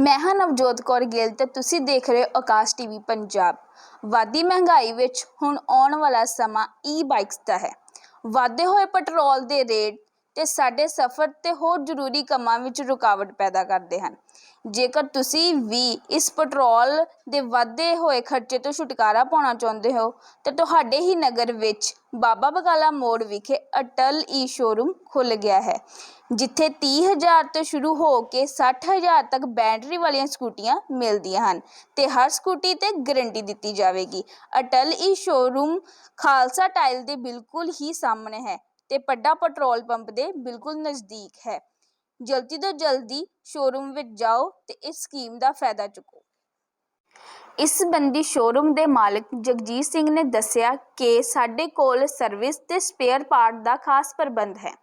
ਮੈਂ ਹਾਂ ਨਵਜੋਤ ਕੌਰ ਗਿੱਲ ਤੇ ਤੁਸੀਂ ਦੇਖ ਰਹੇ ਹੋ ਆਕਾਸ਼ ਟੀਵੀ ਪੰਜਾਬ। ਵਾਦੀ ਮਹਿੰਗਾਈ ਵਿੱਚ ਹੁਣ ਆਉਣ ਵਾਲਾ ਸਮਾਂ ਈ ਬਾਈਕਸ ਦਾ ਹੈ। ਵਾਧੇ ਹੋਏ ਪੈਟਰੋਲ ਦੇ ਰੇਟ ਤੇ ਸਾਡੇ ਸਫ਼ਰ ਤੇ ਹੋਰ ਜ਼ਰੂਰੀ ਕੰਮਾਂ ਵਿੱਚ ਰੁਕਾਵਟ ਪੈਦਾ ਕਰਦੇ ਹਨ। ਜੇਕਰ ਤੁਸੀਂ ਵੀ ਇਸ ਪੈਟਰੋਲ ਦੇ ਵਧੇ ਹੋਏ ਖਰਚੇ ਤੋਂ ਛੁਟਕਾਰਾ ਪਾਉਣਾ ਚਾਹੁੰਦੇ ਹੋ, ਤਾਂ ਤੁਹਾਡੇ ਹੀ ਨਗਰ ਵਿੱਚ ਬਾਬਾ ਬਕਾਲਾ ਮੋੜ ਵਿਖੇ ਅਟਲ ਈ ਸ਼ੋਰੂਮ ਖੁੱਲ ਗਿਆ ਹੈ, ਜਿੱਥੇ 30000 ਤੋਂ ਸ਼ੁਰੂ ਹੋ ਕੇ 60000 ਤੱਕ ਬੈਟਰੀ ਵਾਲੀਆਂ ਸਕੂਟੀਆਂ ਮਿਲਦੀਆਂ ਹਨ ਤੇ ਹਰ ਸਕੂਟੀ ਤੇ ਗਾਰੰਟੀ ਦਿੱਤੀ ਜਾਵੇਗੀ। Atal e showroom Khalsa tile ਦੇ ਬਿਲਕੁਲ ਹੀ ਸਾਹਮਣੇ ਹੈ। ਤੇ ਪੱਡਾ ਪੈਟਰੋਲ ਪੰਪ ਦੇ ਬਿਲਕੁਲ ਨਜ਼ਦੀਕ ਹੈ। ਜਲਦੀ ਤੋਂ ਜਲਦੀ ਸ਼ੋਰੂਮ ਵਿੱਚ ਜਾਓ ਤੇ ਇਸ ਸਕੀਮ ਦਾ ਫਾਇਦਾ ਚੁੱਕੋ। ਇਸ ਸੰਬੰਧੀ ਸ਼ੋਰੂਮ ਦੇ ਮਾਲਕ ਜਗਜੀਤ ਸਿੰਘ ਨੇ ਦੱਸਿਆ ਕਿ ਸਾਡੇ ਕੋਲ ਸਰਵਿਸ ਤੇ ਸਪੇਅਰ ਪਾਰਟ ਦਾ ਖਾਸ ਪ੍ਰਬੰਧ ਹੈ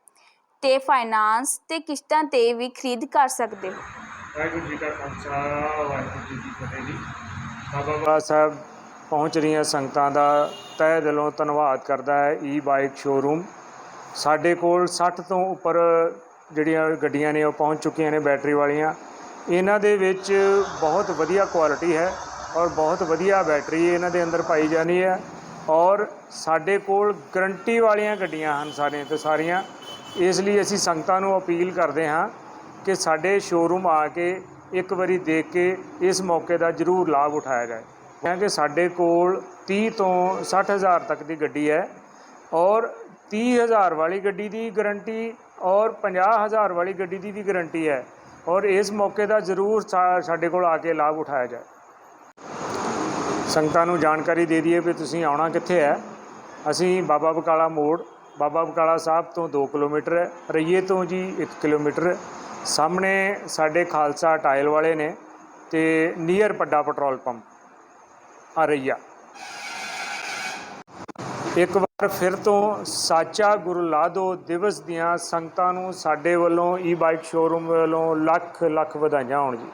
ਤੇ ਫਾਈਨਾਂਸ ਤੇ ਕਿਸ਼ਤਾਂ ਤੇ ਵੀ ਖਰੀਦ ਕਰ ਸਕਦੇ ਹੋ। ਵਾਹਿਗੁਰੂ ਜੀ ਕਾ ਖਾਲਸਾ, ਵਾਹਿਗੁਰੂ ਜੀ ਕੀ ਫਤਿਹ ਜੀ। ਬਾਬਾ ਬਾਬਾ ਸਾਹਿਬ ਪਹੁੰਚ ਰਹੀਆਂ ਸੰਗਤਾਂ ਦਾ ਤਹਿ ਦਿਲੋਂ ਧੰਨਵਾਦ ਕਰਦਾ ਹੈ ਈ ਬਾਈਕ ਸ਼ੋਰੂਮ ਸਾਡੇ ਕੋਲ 60 ਤੋਂ ਉੱਪਰ ਜਿਹੜੀਆਂ ਗੱਡੀਆਂ ਨੇ ਉਹ ਪਹੁੰਚ ਚੁੱਕੀਆਂ ਨੇ ਬੈਟਰੀ ਵਾਲੀਆਂ। ਇਹਨਾਂ ਦੇ ਵਿੱਚ ਬਹੁਤ ਵਧੀਆ ਕੁਆਲਿਟੀ ਹੈ ਔਰ ਬਹੁਤ ਵਧੀਆ ਬੈਟਰੀ ਇਹਨਾਂ ਦੇ ਅੰਦਰ ਪਾਈ ਜਾਣੀ ਹੈ ਔਰ ਸਾਡੇ ਕੋਲ ਗਰੰਟੀ ਵਾਲੀਆਂ ਗੱਡੀਆਂ ਹਨ ਸਾਰੀਆਂ ਤੇ ਸਾਰੀਆਂ। ਇਸ ਲਈ ਅਸੀਂ ਸੰਗਤਾਂ ਨੂੰ ਅਪੀਲ ਕਰਦੇ ਹਾਂ ਕਿ ਸਾਡੇ ਸ਼ੋਰੂਮ ਆ ਕੇ ਇੱਕ ਵਾਰੀ ਦੇਖ ਕੇ ਇਸ ਮੌਕੇ ਦਾ ਜ਼ਰੂਰ ਲਾਭ ਉਠਾਇਆ ਜਾਏ। ਕਿਉਂਕਿ ਸਾਡੇ ਕੋਲ 30 ਤੋਂ 60 ਹਜ਼ਾਰ ਤੱਕ ਦੀ ਗੱਡੀ ਹੈ ਔਰ 30 ਹਜ਼ਾਰ ਵਾਲੀ ਗੱਡੀ ਦੀ ਗਾਰੰਟੀ ਔਰ 50 ਹਜ਼ਾਰ ਵਾਲੀ ਗੱਡੀ ਦੀ ਵੀ ਗਾਰੰਟੀ ਹੈ ਔਰ ਇਸ ਮੌਕੇ ਦਾ ਜ਼ਰੂਰ ਸਾ- ਸਾਡੇ ਕੋਲ ਆ ਕੇ ਲਾਭ ਉਠਾਇਆ ਜਾਏ। ਸੰਗਤਾਂ ਨੂੰ ਜਾਣਕਾਰੀ ਦੇ ਦਈਏ ਵੀ ਤੁਸੀਂ ਆਉਣਾ ਕਿੱਥੇ ਹੈ। ਅਸੀਂ ਬਾਬਾ ਬਕਾਲਾ ਮੋੜ, ਬਾਬਾ ਬਕਾਲਾ ਸਾਹਿਬ ਤੋਂ 2 ਕਿਲੋਮੀਟਰ ਹੈ, ਰਈਏ ਤੋਂ ਜੀ 1 ਕਿਲੋਮੀਟਰ ਸਾਹਮਣੇ ਸਾਡੇ ਖਾਲਸਾ ਟਾਇਲ ਵਾਲੇ ਨੇ ਤੇ ਨੀਅਰ ਪੱਡਾ ਪੈਟਰੋਲ ਪੰਪ, ਆ ਰਈਆ। ਇੱਕ ਵਾਰ ਫਿਰ ਤੋਂ ਸਾਚਾ ਗੁਰੂ ਲਾਦੋ ਦਿਵਸ ਦੀਆਂ ਸੰਗਤਾਂ ਨੂੰ ਸਾਡੇ ਵੱਲੋਂ ਈ ਬਾਈਕ ਸ਼ੋਰੂਮ ਵੱਲੋਂ ਲੱਖ ਲੱਖ ਵਧਾਈਆਂ ਹੋਣ ਜੀ।